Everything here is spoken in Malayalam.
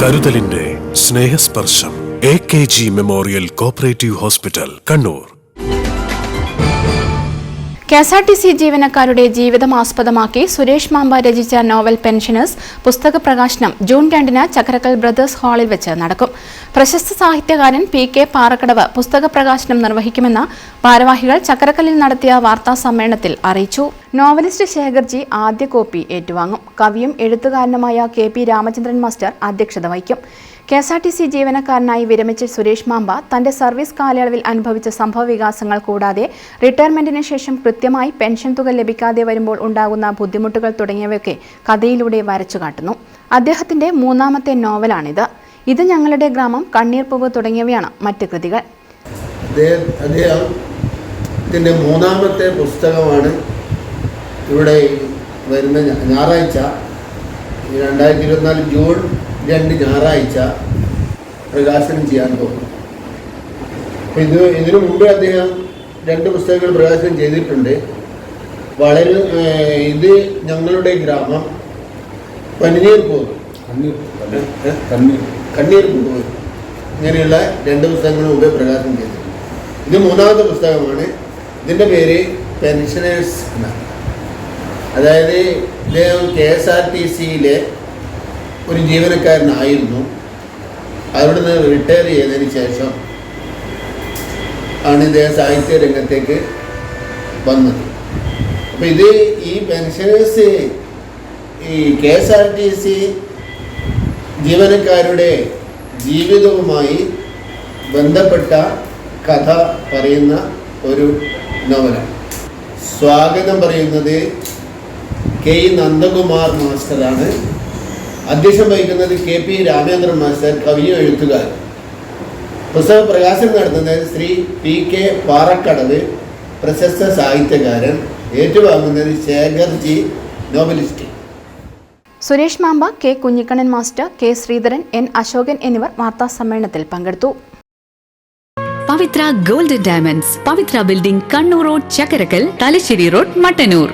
കരുതലിന്റെ Snehasparsham A K G memorial cooperative hospital Kannur. K S R T C ജീവനക്കാരുടെ ജീവിതം ആസ്പദമാക്കി സുരേഷ് മാമ്പ രചിച്ച നോവൽ പെൻഷനേഴ്സ് പുസ്തക പ്രകാശനം ജൂൺ രണ്ടിന് ചക്രക്കൽ ബ്രദേഴ്സ് ഹാളിൽ വെച്ച് നടക്കും. പ്രശസ്ത സാഹിത്യകാരൻ പി കെ പാറക്കടവ് പുസ്തക പ്രകാശനം നിർവഹിക്കുമെന്ന് ഭാരവാഹികൾ ചക്കരക്കല്ലിൽ നടത്തിയ വാർത്താ സമ്മേളനത്തിൽ അറിയിച്ചു. നോവലിസ്റ്റ് ശേഖർജി ആദ്യ കോപ്പി ഏറ്റുവാങ്ങും. കവിയും എഴുത്തുകാരനുമായ കെ പി രാമചന്ദ്രൻ മാസ്റ്റർ അധ്യക്ഷത വഹിക്കും. K S R T C ജീവനക്കാരനായി വിരമിച്ച സുരേഷ് മാമ്പ തന്റെ സർവീസ് കാലയളവിൽ അനുഭവിച്ച സംഭവ വികാസങ്ങൾ കൂടാതെ റിട്ടയർമെന്റിന് ശേഷം കൃത്യമായി പെൻഷൻ തുക ലഭിക്കാതെ വരുമ്പോൾ ഉണ്ടാകുന്ന ബുദ്ധിമുട്ടുകൾ തുടങ്ങിയവയൊക്കെ കഥയിലൂടെ വരച്ചു കാട്ടുന്നു. അദ്ദേഹത്തിന്റെ മൂന്നാമത്തെ നോവലാണിത്. ഇത് ഞങ്ങളുടെ ഗ്രാമം കണ്ണീർപ്പൂവ് തുടങ്ങിയവയാണ് മറ്റ് കൃതികൾ. മൂന്നാമത്തെ പുസ്തകമാണ് ഇവിടെ വരുന്ന ഞായറാഴ്ച രണ്ടായിരത്തി ഇരുപത്തിനാല് ജൂൺ രണ്ട് ഞായറാഴ്ച പ്രകാശനം ചെയ്യാൻ പോകുന്നു. അപ്പോൾ ഇത് ഇതിനു മുമ്പ് അദ്ദേഹം രണ്ട് പുസ്തകങ്ങൾ പ്രകാശനം ചെയ്തിട്ടുണ്ട്. വളരെ ഇത് ഞങ്ങളുടെ ഗ്രാമം പനിനീർ പോകും കണ്ണീർ പോകും ഇങ്ങനെയുള്ള രണ്ട് പുസ്തകങ്ങൾ മുമ്പേ പ്രകാശനം ചെയ്തിട്ടുണ്ട്. ഇത് മൂന്നാമത്തെ പുസ്തകമാണ്. ഇതിന്റെ പേര് പെൻഷനേഴ്സ് എന്നാണ്. അതായത് ഇദ്ദേഹം കെ എസ് ആർ ടി സിയിലെ ഒരു ജീവനക്കാരനായിരുന്നു. അവിടെ നിന്ന് റിട്ടയർ ചെയ്തതിന് ശേഷം ആണ് ഇദ്ദേഹം സാഹിത്യ രംഗത്തേക്ക് വന്നത്. അപ്പം ഇത് ഈ പെൻഷനേഴ്സ് ഈ K S R T C ജീവനക്കാരുടെ ജീവിതവുമായി ബന്ധപ്പെട്ട കഥ പറയുന്ന ഒരു നോവലാണ് സ്വാഗതം പറയുന്നത് കെ ഇ നന്ദകുമാർ മാസ്റ്ററാണ്. അധ്യക്ഷം വഹിക്കുന്നത് കെ പി രാമേന്ദ്രൻ മാസ്റ്റർ കവിയും എഴുത്തുകാരൻ പുസ്തക പ്രകാശനം നടത്തുന്നത് ശ്രീ പി കെ പാറക്കടവ് പ്രശസ്ത സാഹിത്യകാരൻ ഏറ്റുവാങ്ങുന്നത് Shekharji novelist. Suresh Mamba K Kunhikannan master K Sreedharan N Ashokan എന്നിവർ വാർത്താ സമ്മേളനത്തിൽ പങ്കെടുത്തു. Pavithra gold diamonds Pavithra building Kannur road Chakkarakkal Thalassery road Mattannur.